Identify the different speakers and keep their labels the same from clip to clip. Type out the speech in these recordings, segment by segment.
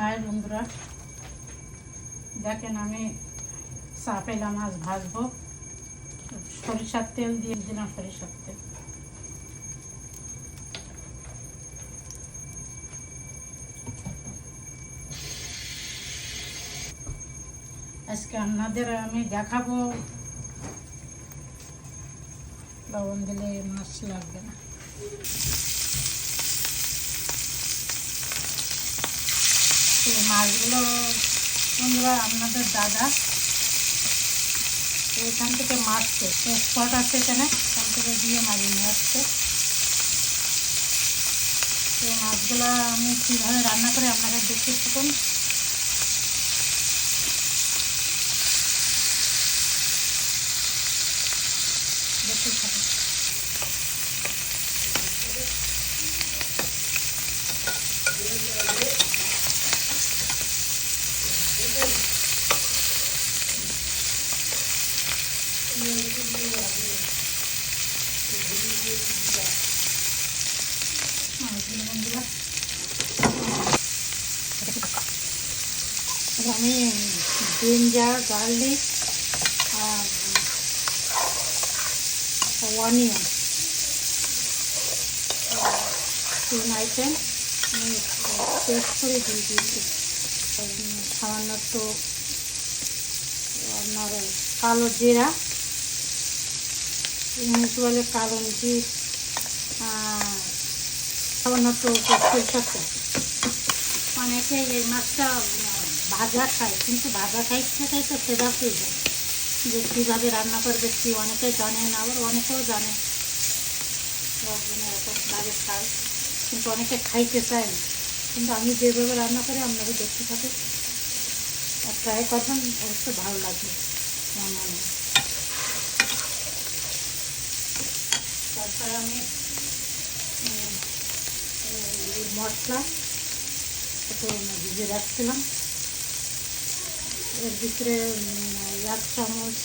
Speaker 1: High বন্ধুরা। দেখেন আমি চাপেলা মাছ ভাজবো। সরিষার তেল দিয়ে দিলাম সরিষার তেল। আজকে আপনাদের আমি দেখাবো। লবণ দিলে মাছ লাগবে না। তো মাছগুলো বন্ধুরা, আপনাদের দাদা। এখান থেকে মারছে স্পট আছে এখানে। এখান থেকে দিয়ে মারিয়ে নিয়ে আসছে। তো মাছগুলো আমি কীভাবে রান্না করে আপনারা দেখতে থাকুন। দেখতে থাকুন মাছগুলো বন্ধুরা আমি জিঞ্জার গার্লিক আর অনিয়ন তিন আইটেম আমি পেস্ট করে দিয়ে দিয়েছি। সামান্য একটু আপনার কালো জিরা। ইংলিশ বলে কালো জির সামান্য একটু সরষের অনেকে এই মাছটা ভাজা খাই কিন্তু ভাজা খাই খেতে তো সেরা হয়ে যায়। যে কীভাবে রান্না করবে কি অনেকে না, আবার অনেকেও জানে। এরকমভাবে খায়, কিন্তু অনেকে খাইতে চায় না। কিন্তু আমি যেভাবে রান্না করি আপনাকে দেখতে থাকি আর ট্রাই করবেন অবশ্যই ভালো লাগবে। আমার মনে। তারপরে আমি মশলা একটু ভিজে রাখছিলাম। এর ভিতরে এক চামচ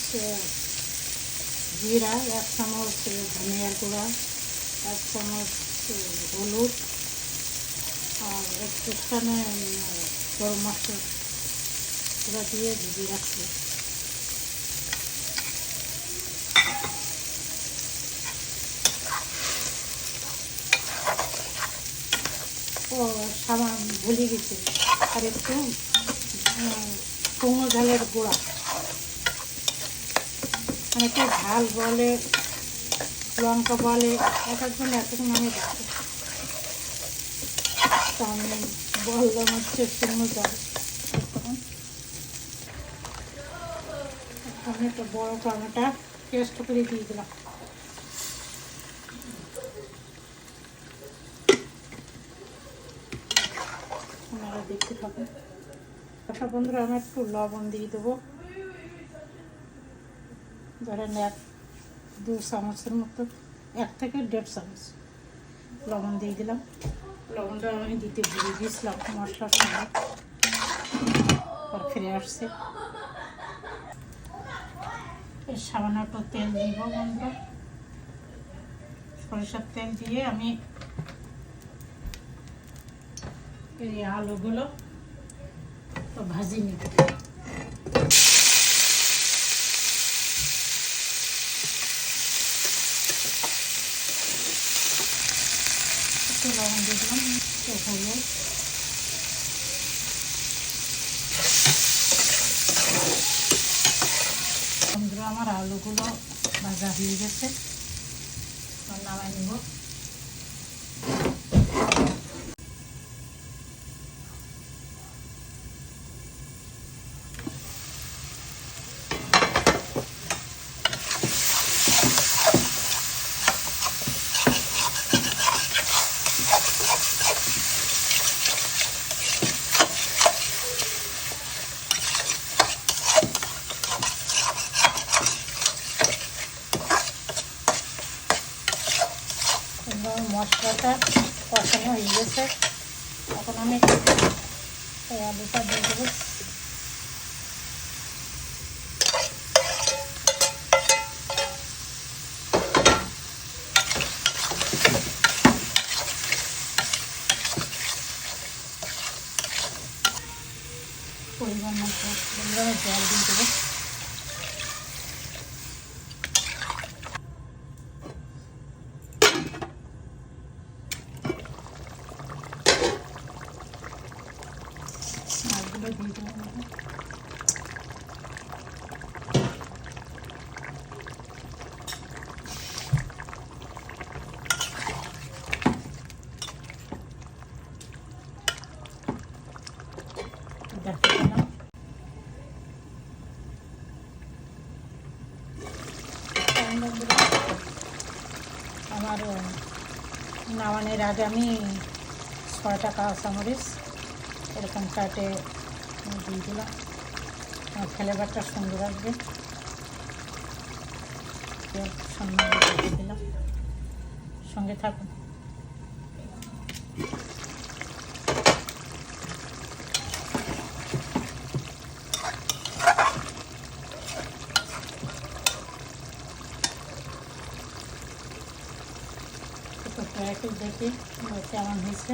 Speaker 1: জিরা, এক চামচ ধনিয়ার গুঁড়া, এক চামচ হলুদ, আর একটু স্থানে গরম মশলা দিয়ে ভিজিয়ে রাখছি। ও সামান ভুলে গেছে। আর একটু কুমড়ো ঝালের গুঁড়া। মানে একটু ঝাল বলে, লঙ্কা বলে, এক একজন এক এক নামে আমি বললাম হচ্ছে তখন আমি একটা বড় টমেটো পেস্ট করে দিয়ে দিলাম। আপনারা দেখতে থাকুন। একটা বন্ধুরা, আমি একটু লবণ দিয়ে দেবো। ধরেন এক, দু চামচের মতো, এক থেকে দেড় চামচ লবণ দিয়ে দিলাম। লবণটা আমি দিতে ভুলে দিয়েছিলাম মশলার সঙ্গে। ফিরে আসছে। সামান্য একটু তেল দিব বন্ধুরা। সরিষার তেল দিয়ে আমি এই আলুগুলো তো ভাজি নিব একটু লবণ দিয়ে আমার আলুগুলো ভাজা হয়ে গেছে। নামাই নিব। মশলাটা কষানো হয়ে গেছে। এখন আমি এই আলুটা দিয়ে দেবো। পরিমাণ মতো
Speaker 2: জল দিয়ে দেবো।
Speaker 1: আমরা।
Speaker 2: নামানোর আগে আমি ছয়টা কাঁচামরিচ এরকম কাটে আমি দিয়ে দিলাম। আমার ফ্লেভারটা সুন্দর পেঁয়াজ সামনে দিলাম। সঙ্গে থাকুন। দেখি কেমন হয়েছে?